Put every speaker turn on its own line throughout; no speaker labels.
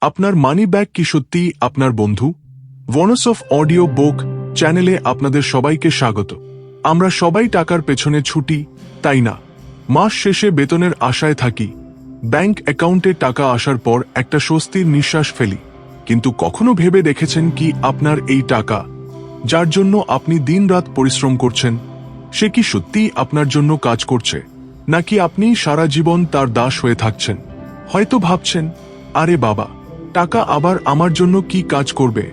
আপনার money bag কি সত্যিই আপনার বন্ধু? ভনস অফ অডিও বুক চ্যানেলে আপনাদের সবাইকে স্বাগত। আমরা সবাই টাকার পেছনে ছুটি, তাই না? মাস শেষে বেতনের আশায় থাকি। ব্যাংক অ্যাকাউন্টে টাকা আসার পর একটা স্বস্তির নিঃশ্বাস ফেলি। কিন্তু কখনো ভেবে দেখেছেন কি আপনার এই টাকা? যার জন্য আপনি দিনরাত পরিশ্রম করছেন। সে কি সত্যিই আপনার জন্য কাজ করছে? নাকি আপনি সারা জীবন তার দাস হয়ে থাকছেন? হয়তো ভাবছেন, আরে বাবা টাকা আবার আমার জন্য কি কাজ করবে?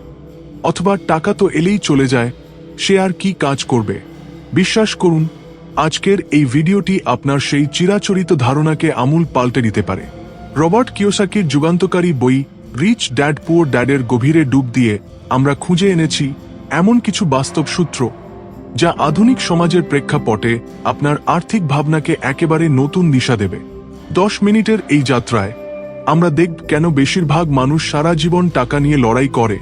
অথবা টাকা তো এলেই চলে যায়, সে আর কি কাজ করবে? বিশ্বাস করুন, আজকের এই ভিডিওটি আপনার সেই চিরাচরিত ধারণাকে আমূল পাল্টে দিতে পারে। রবার্ট কিওসাকির যুগান্তকারী বই, রিচ ড্যাড পুয়ার ড্যাডের গভীরে ডুব দিয়ে আমরা খুঁজে এনেছি এমন কিছু বাস্তব সূত্র, যা আধুনিক সমাজের প্রেক্ষাপটে আপনার আর্থিক ভাবনাকে একেবারে নতুন দিশা দেবে। দশ মিনিটের এই যাত্রায় আমরা দেখব কেন বেশিরভাগ মানুষ সারা জীবন টাকা নিয়ে লড়াই করে।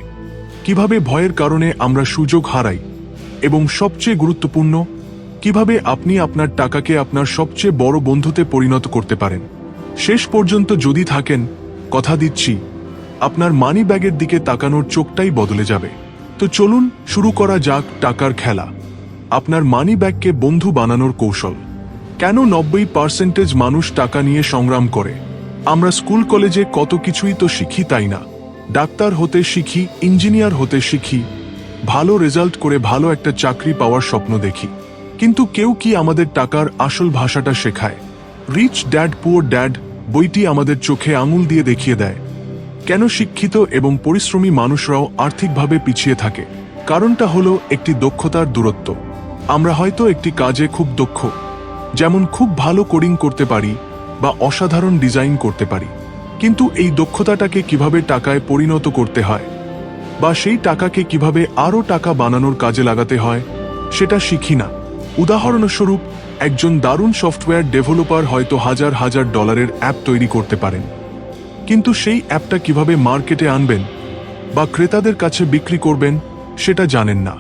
কীভাবে ভয়ের কারণে আমরা সুযোগ হারাই। এবং সবচেয়ে গুরুত্বপূর্ণ, কীভাবে আপনি আপনার টাকাকে আপনার সবচেয়ে বড় বন্ধুতে পরিণত করতে পারেন। শেষ পর্যন্ত যদি থাকেন, কথা দিচ্ছি, আপনার মানি ব্যাগের দিকে তাকানোর চোখটাই বদলে যাবে। তো চলুন শুরু করা যাক টাকার খেলা। আপনার মানি ব্যাগকে বন্ধু বানানোর কৌশল। কেন নব্বই পার্সেন্টেজ মানুষ টাকা নিয়ে সংগ্রাম করে? আমরা স্কুল কলেজে কত কিছুই তো শিখি তাই না। ডাক্তার হতে শিখি, ইঞ্জিনিয়ার হতে শিখি, ভালো রেজাল্ট করে ভালো একটা চাকরি পাওয়ার স্বপ্ন দেখি। কিন্তু কেউ কি আমাদের টাকার আসল ভাষাটা শেখায়? রিচ ড্যাড পুয়ার ড্যাড বইটি আমাদের চোখে আঙুল দিয়ে দেখিয়ে দেয়। কেন শিক্ষিত এবং পরিশ্রমী মানুষরাও আর্থিকভাবে পিছিয়ে থাকে? কারণটা হলো একটি দক্ষতার দূরত্ব। আমরা হয়তো একটি কাজে খুব দক্ষ, যেমন খুব ভালো কোডিং করতে পারি বা অসাধারণ ডিজাইন করতে পারি। কিন্তু এই দক্ষতাটাকে কীভাবে টাকায় পরিণত করতে হয় বা সেই টাকাকে কীভাবে আরও টাকা বানানোর কাজে লাগাতে হয়, সেটা শিখি না। উদাহরণস্বরূপ, একজন দারুণ সফটওয়্যার ডেভেলপার হয়তো হাজার হাজার ডলারের অ্যাপ তৈরি করতে পারেন। কিন্তু সেই অ্যাপটা কীভাবে মার্কেটে আনবেন বা ক্রেতাদের কাছে বিক্রি করবেন, সেটা জানেন না।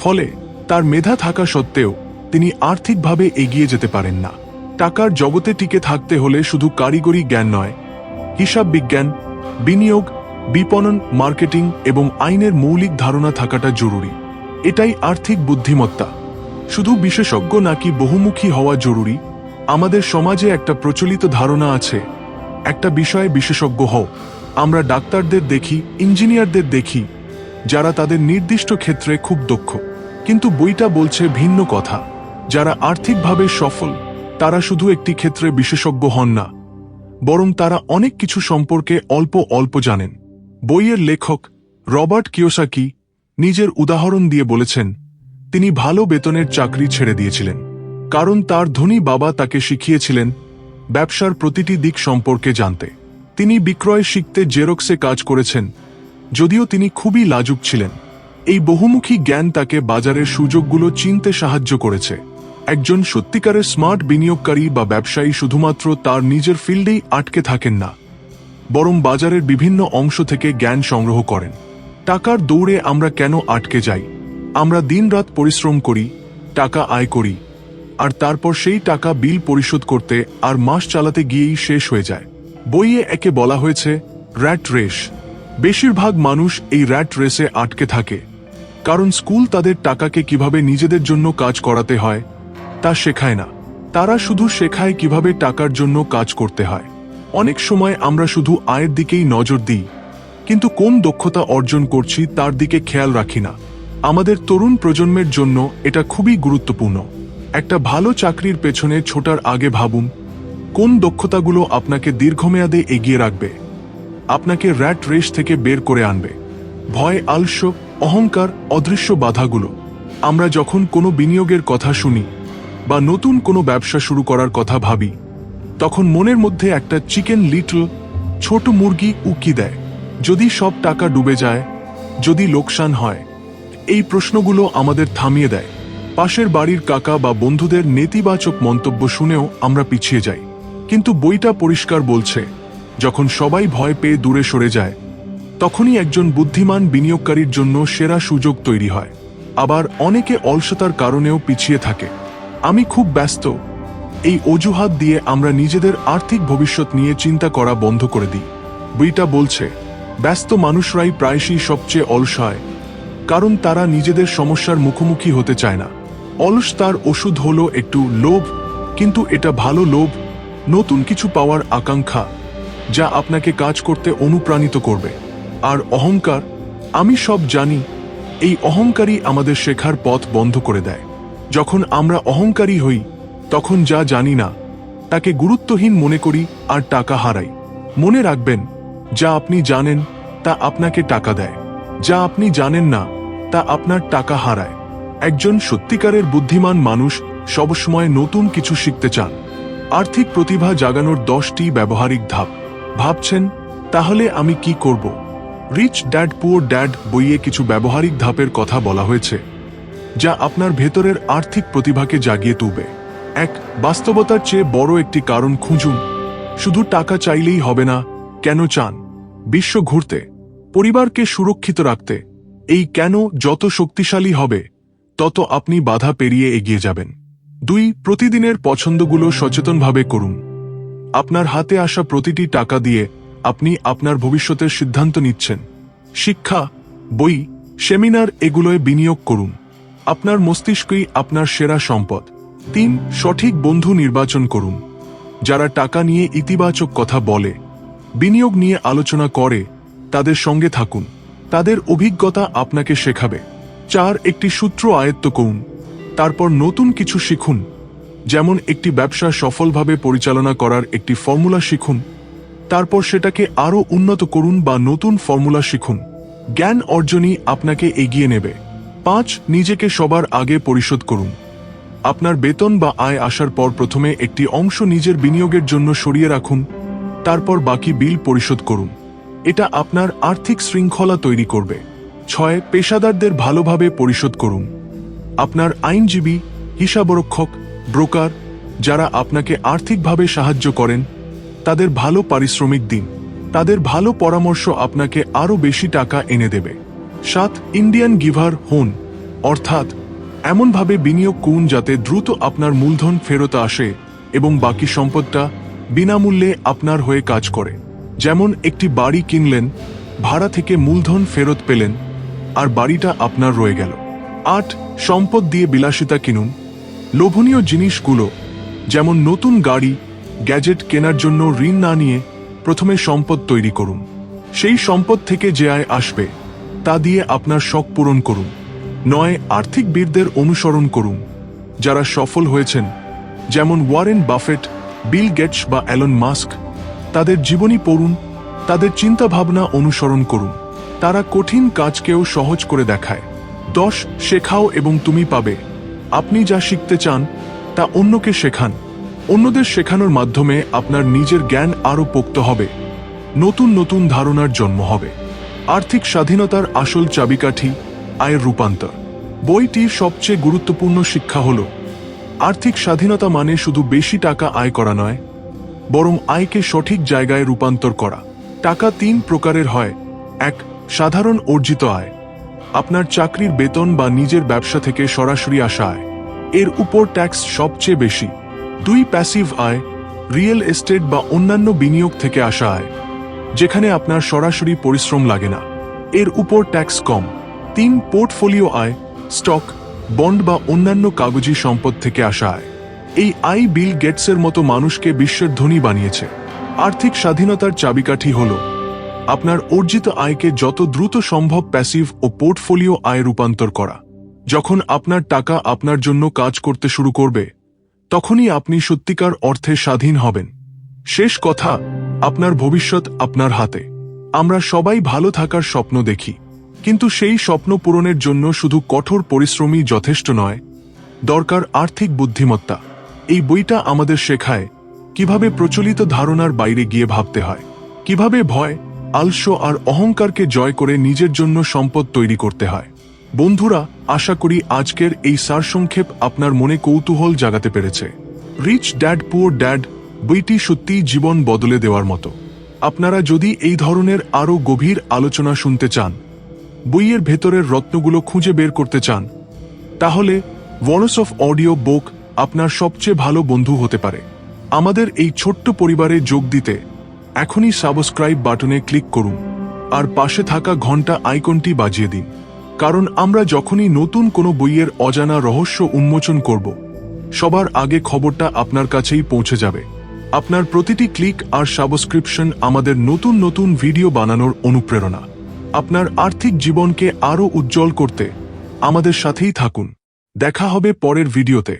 ফলে তার মেধা থাকা সত্ত্বেও তিনি আর্থিকভাবে এগিয়ে যেতে পারেন না। টাকার জগতে টিকে থাকতে হলে শুধু কারিগরি জ্ঞান নয়, হিসাব বিজ্ঞান, বিনিয়োগ, বিপণন, মার্কেটিং এবং আইনের মৌলিক ধারণা থাকাটা জরুরি। এটাই আর্থিক বুদ্ধিমত্তা। শুধু বিশেষজ্ঞ নাকি বহুমুখী হওয়া জরুরি? আমাদের সমাজে একটা প্রচলিত ধারণা আছে, একটা বিষয়ে বিশেষজ্ঞ হও। আমরা ডাক্তারদের দেখি, ইঞ্জিনিয়ারদের দেখি, যারা তাদের নির্দিষ্ট ক্ষেত্রে খুব দক্ষ। কিন্তু বইটা বলছে ভিন্ন কথা, যারা আর্থিকভাবে সফল। তারা শুধু একটি ক্ষেত্রে বিশেষজ্ঞ হন না, বরং তারা অনেক কিছু সম্পর্কে অল্প অল্প জানেন। বইয়ের লেখক রবার্ট কিওসাকি নিজের উদাহরণ দিয়ে বলেছেন, তিনি ভালো বেতনের চাকরি ছেড়ে দিয়েছিলেন, কারণ তার ধনী বাবা তাকে শিখিয়েছিলেন ব্যবসার প্রতিটি দিক সম্পর্কে জানতে। তিনি বিক্রয় শিখতে জেরক্সে কাজ করেছেন, যদিও তিনি খুবই লাজুক ছিলেন। এই বহুমুখী জ্ঞান তাকে বাজারের সুযোগগুলো চিনতে সাহায্য করেছে। একজন সত্যিকারের স্মার্ট বিনিয়োগকারী বা ব্যবসায়ী শুধুমাত্র তার নিজের ফিল্ডেই আটকে থাকেন না, বরং বাজারের বিভিন্ন অংশ থেকে জ্ঞান সংগ্রহ করেন। টাকার দৌড়ে আমরা কেন আটকে যাই? আমরা দিনরাত পরিশ্রম করি, টাকা আয় করি, আর তারপর সেই টাকা বিল পরিশোধ করতে আর মাস চালাতে গিয়েই শেষ হয়ে যায়। বইয়ে একে বলা হয়েছে, র্যাট রেস বেশিরভাগ মানুষ এই র্যাট রেসে আটকে থাকে, কারণ স্কুল তাদের টাকাকে কীভাবে নিজেদের জন্য কাজ করাতে হয় তা শেখায় না। তারা শুধু শেখায় কীভাবে টাকার জন্য কাজ করতে হয়। অনেক সময় আমরা শুধু আয়ের দিকেই নজর দিই। কিন্তু কোন দক্ষতা অর্জন করছি তার দিকে খেয়াল রাখি না। আমাদের তরুণ প্রজন্মের জন্য এটা খুবই গুরুত্বপূর্ণ। একটা ভালো চাকরির পেছনে ছোটার আগে ভাবুন, কোন দক্ষতাগুলো আপনাকে দীর্ঘমেয়াদে এগিয়ে রাখবে। আপনাকে র্যাট রেস থেকে বের করে আনবে। ভয়, আলস্য, অহংকার, অদৃশ্য বাধাগুলো। আমরা যখন কোনো বিনিয়োগের কথা শুনি বা নতুন কোনো ব্যবসা শুরু করার কথা ভাবি, তখন মনের মধ্যে একটা চিকেন লিটল ছোট মুরগি উকি দেয়। যদি সব টাকা ডুবে যায়, যদি লোকসান হয়, এই প্রশ্নগুলো আমাদের থামিয়ে দেয়। পাশের বাড়ির কাকা বা বন্ধুদের নেতিবাচক মন্তব্য শুনেও আমরা পিছিয়ে যাই। কিন্তু বইটা পরিষ্কার বলছে, যখন সবাই ভয় পেয়ে দূরে সরে যায়, তখনই একজন বুদ্ধিমান বিনিয়োগকারীর জন্য সেরা সুযোগ তৈরি হয়। আবার অনেকে অলসতার কারণেও পিছিয়ে থাকে। আমি খুব ব্যস্ত। এই অজুহাত দিয়ে আমরা নিজেদের আর্থিক ভবিষ্যৎ নিয়ে চিন্তা করা বন্ধ করে দিই। বইটা বলছে, ব্যস্ত মানুষরাই প্রায়শই সবচেয়ে অলসায়, কারণ তারা নিজেদের সমস্যার মুখোমুখি হতে চায় না। অলস তার ওষুধ হলো একটু লোভ, কিন্তু এটা ভালো লোভ, নতুন কিছু পাওয়ার আকাঙ্ক্ষা, যা আপনাকে কাজ করতে অনুপ্রাণিত করবে। আর অহংকার, আমি সব জানি, এই অহংকারই আমাদের শেখার পথ বন্ধ করে দেয়। যখন আমরা অহংকারী হই, তখন যা জানি না, তাকে গুরুত্বহীন মনে করি আর টাকা হারাই। মনে রাখবেন, যা আপনি জানেন, তা আপনাকে টাকা দেয়। যা আপনি জানেন না, তা আপনার টাকা হারায়। একজন সত্যিকারের বুদ্ধিমান মানুষ সবসময় নতুন কিছু শিখতে চান। আর্থিক প্রতিভা জাগানোর দশটি ব্যবহারিক ধাপ। ভাবছেন, তাহলে আমি কি করব? রিচ ড্যাড পুয়ার ড্যাড বইয়ে কিছু ব্যবহারিক ধাপের কথা বলা হয়েছে। যা আপনার ভেতরের আর্থিক প্রতিভাকে জাগিয়ে তুলবে। এক, বাস্তবতার চেয়ে বড় একটি কারণ খুঁজুন। শুধু টাকা চাইলেই হবে না, কেন চান? বিশ্ব ঘুরতে, পরিবারকে সুরক্ষিত রাখতে, এই কেন যত শক্তিশালী হবে, তত আপনি বাধা পেরিয়ে এগিয়ে যাবেন। দুই, প্রতিদিনের পছন্দগুলো সচেতনভাবে করুন। আপনার হাতে আসা প্রতিটি টাকা দিয়ে আপনি আপনার ভবিষ্যতের সিদ্ধান্ত নিচ্ছেন। শিক্ষা, বই, সেমিনার এগুলোয় বিনিয়োগ করুন। আপনার মস্তিষ্কই আপনার সেরা সম্পদ। তিন, সঠিক বন্ধু নির্বাচন করুন। যারা টাকা নিয়ে ইতিবাচক কথা বলে, বিনিয়োগ নিয়ে আলোচনা করে, তাদের সঙ্গে থাকুন। তাদের অভিজ্ঞতা আপনাকে শেখাবে। চার, একটি সূত্র আয়ত্ত করুন। তারপর নতুন কিছু শিখুন। যেমন একটি ব্যবসা সফলভাবে পরিচালনা করার একটি ফর্মুলা শিখুন। তারপর সেটাকে আরও উন্নত করুন বা নতুন ফর্মুলা শিখুন। জ্ঞান অর্জনই আপনাকে এগিয়ে নেবে। পাঁচ, নিজেকে সবার আগে পরিশোধ করুন। আপনার বেতন বা আয় আসার পর প্রথমে একটি অংশ নিজের বিনিয়োগের জন্য সরিয়ে রাখুন, তারপর বাকি বিল পরিশোধ করুন। এটা আপনার আর্থিক শৃঙ্খলা তৈরি করবে। ছয়, পেশাদারদের ভালোভাবে পরিশোধ করুন। আপনার আইনজীবী, হিসাবরক্ষক, ব্রোকার, যারা আপনাকে আর্থিকভাবে সাহায্য করেন, তাদের ভালো পারিশ্রমিক দিন। তাদের ভালো পরামর্শ আপনাকে আরও বেশি টাকা এনে দেবে। সাত ইন্ডিয়ান গিভার হন। অর্থাৎ, এমনভাবে বিনিয়োগ করুন যাতে দ্রুত আপনার মূলধন ফেরত আসে এবং বাকি সম্পদটা বিনামূল্যে আপনার হয়ে কাজ করে। যেমন একটি বাড়ি কিনলেন, ভাড়া থেকে মূলধন ফেরত পেলেন, আর বাড়িটা আপনার রয়ে গেল। আট, সম্পদ দিয়ে বিলাসিতা কিনুন। লোভনীয় জিনিসগুলো, যেমন নতুন গাড়ি, গ্যাজেট কেনার জন্য ঋণ না নিয়ে প্রথমে সম্পদ তৈরি করুন। সেই সম্পদ থেকে যে আয় আসবে তা দিয়ে আপনার শখ পূরণ করুন। নয়, আর্থিক বীরদের অনুসরণ করুন। যারা সফল হয়েছেন, যেমন ওয়ারেন বাফেট, বিল গেটস বা অ্যালন মাস্ক, তাদের জীবনী পড়ুন, তাদের চিন্তাভাবনা অনুসরণ করুন। তারা কঠিন কাজকেও সহজ করে দেখায়। দশ, শেখাও এবং তুমি পাবে। আপনি যা শিখতে চান, তা অন্যকে শেখান। অন্যদের শেখানোর মাধ্যমে আপনার নিজের জ্ঞান আরও পোক্ত হবে। নতুন নতুন ধারণার জন্ম হবে। আর্থিক স্বাধীনতার আসল চাবিকাঠি আয়ের রূপান্তর। বইটির সবচেয়ে গুরুত্বপূর্ণ শিক্ষা হল, আর্থিক স্বাধীনতা মানে শুধু বেশি টাকা আয় করা নয়, বরং আয়কে সঠিক জায়গায় রূপান্তর করা। টাকা তিন প্রকারের হয়, এক, সাধারণ অর্জিত আয়, আপনার চাকরির বেতন বা নিজের ব্যবসা থেকে সরাসরি আসা আয়, এর উপর ট্যাক্স সবচেয়ে বেশি। দুই, প্যাসিভ আয়, রিয়েল এস্টেট বা অন্যান্য বিনিয়োগ থেকে আসা আয়। যেখানে আপনার সরাসরি পরিশ্রম লাগে না। এর উপর ট্যাক্স কম। তিন পোর্টফোলিও আয় স্টক বন্ড বা অন্যান্য কাগজি সম্পদ থেকে আসা আয়। এই আই বিল গেটসের মতো মানুষকে বিশ্বের ধনী বানিয়েছে। আর্থিক স্বাধীনতার চাবিকাঠি হল, আপনার অর্জিত আয়কে যত দ্রুত সম্ভব প্যাসিভ ও পোর্টফোলিও আয় রূপান্তর করা। যখন আপনার টাকা আপনার জন্য কাজ করতে শুরু করবে, তখনই আপনি সত্যিকার অর্থে স্বাধীন হবেন। শেষ কথা, আপনার ভবিষ্যৎ আপনার হাতে। আমরা সবাই ভালো থাকার স্বপ্ন দেখি। কিন্তু সেই স্বপ্ন পূরণের জন্য শুধু কঠোর পরিশ্রমই যথেষ্ট নয়, দরকার আর্থিক বুদ্ধিমত্তা। এই বইটা আমাদের শেখায় কীভাবে প্রচলিত ধারণার বাইরে গিয়ে ভাবতে হয়, কীভাবে ভয়, আলস্য আর অহংকারকে জয় করে নিজের জন্য সম্পদ তৈরি করতে হয়। বন্ধুরা, আশা করি আজকের এই সারসংক্ষেপ আপনার মনে কৌতূহল জাগাতে পেরেছে। রিচ ড্যাড, পুয়ার ড্যাড বইটি সত্যিই জীবন বদলে দেওয়ার মতো। আপনারা যদি এই ধরনের আরও গভীর আলোচনা শুনতে চান, বইয়ের ভেতরের রত্নগুলো খুঁজে বের করতে চান, তাহলে ভনস অফ অডিও বুক আপনার সবচেয়ে ভালো বন্ধু হতে পারে। আমাদের এই ছোট্ট পরিবারে যোগ দিতে এখনই সাবস্ক্রাইব বাটনে ক্লিক করুন, আর পাশে থাকা ঘণ্টা আইকনটি বাজিয়ে দিন, কারণ আমরা যখনই নতুন কোনো বইয়ের অজানা রহস্য উন্মোচন করব, সবার আগে খবরটা আপনার কাছেই পৌঁছে যাবে। আপনার প্রতিটি ক্লিক আর সাবস্ক্রিপশন আমাদের নতুন নতুন ভিডিও বানানোর অনুপ্রেরণা। আপনার আর্থিক জীবনকে আরও উজ্জ্বল করতে আমাদের সাথেই থাকুন। দেখা হবে পরের ভিডিওতে।